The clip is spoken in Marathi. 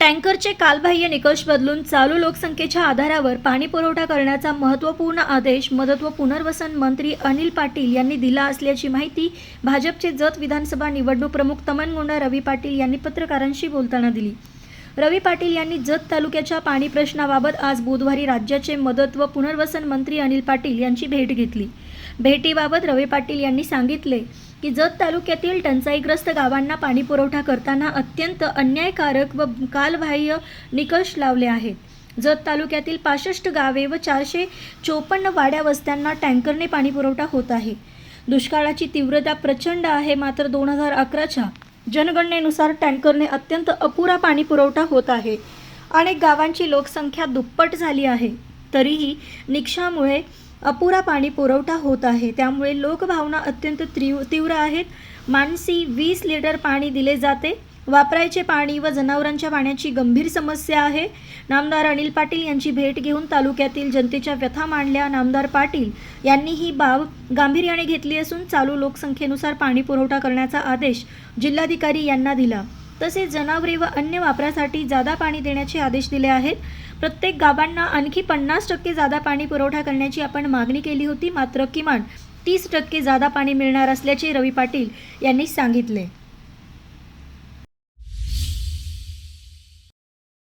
टँकरचे कालबाह्य निकष बदलून चालू लोकसंख्येच्या आधारावर पाणी पुरवठा करण्याचा महत्त्वपूर्ण आदेश मदत व पुनर्वसन मंत्री अनिल पाटील यांनी दिला असल्याची माहिती भाजपचे जत विधानसभा निवडणूक प्रमुख तमनगोंडा रवी पाटील यांनी पत्रकारांशी बोलताना दिली. रवी पाटील यांनी जत तालुक्याच्या पाणी प्रश्नाबाबत आज बुधवारी राज्याचे मदत व पुनर्वसन मंत्री अनिल पाटील यांची भेट घेतली. भेटीबाबत रवी पाटील यांनी सांगितले की जत तालुक्यातील टंचाईग्रस्त गावांना पाणीपुरवठा करताना अत्यंत अन्यायकारक व कालबाह्य निकष लावले आहेत. जत तालुक्यातील पासष्ट गावे व चारशे चोपन्न वाड्या वस्त्यांना टँकरने पाणीपुरवठा होत आहे. दुष्काळाची तीव्रता प्रचंड आहे मात्र दोन हजार अकराच्या जनगणनेनुसार टँकरने अत्यंत अपुरा पाणीपुरवठा होत आहे. अनेक गावांची लोकसंख्या दुप्पट झाली आहे. तरीही निकषामुळे अपुरा पाणी पुरवठा होत आहे. त्यामुळे लोकभावना अत्यंत तीव्र तीव्र आहेत. मानसी वीस लिटर पाणी दिले जाते. वापरायचे पाणी व जनावरांच्या पाण्याची गंभीर समस्या आहे. नामदार अनिल पाटील यांची भेट घेऊन तालुक्यातील जनतेच्या व्यथा मांडल्या. नामदार पाटील यांनी ही बाब गांभीर्याने घेतली असून चालू लोकसंख्येनुसार पाणी पुरवठा करण्याचा आदेश जिल्हाधिकारी यांना दिला. तसेच जनावरे व अन्य वापरासाठी जादा पाणी देण्याचे आदेश दिले आहेत. प्रत्येक गावांना आणखी पन्नास टक्के जादा पाणी पुरवठा करण्याची आपण मागणी केली होती. मात्र किमान तीस टक्के जादा पाणी मिळणार असल्याचे रवी पाटील यांनी सांगितले.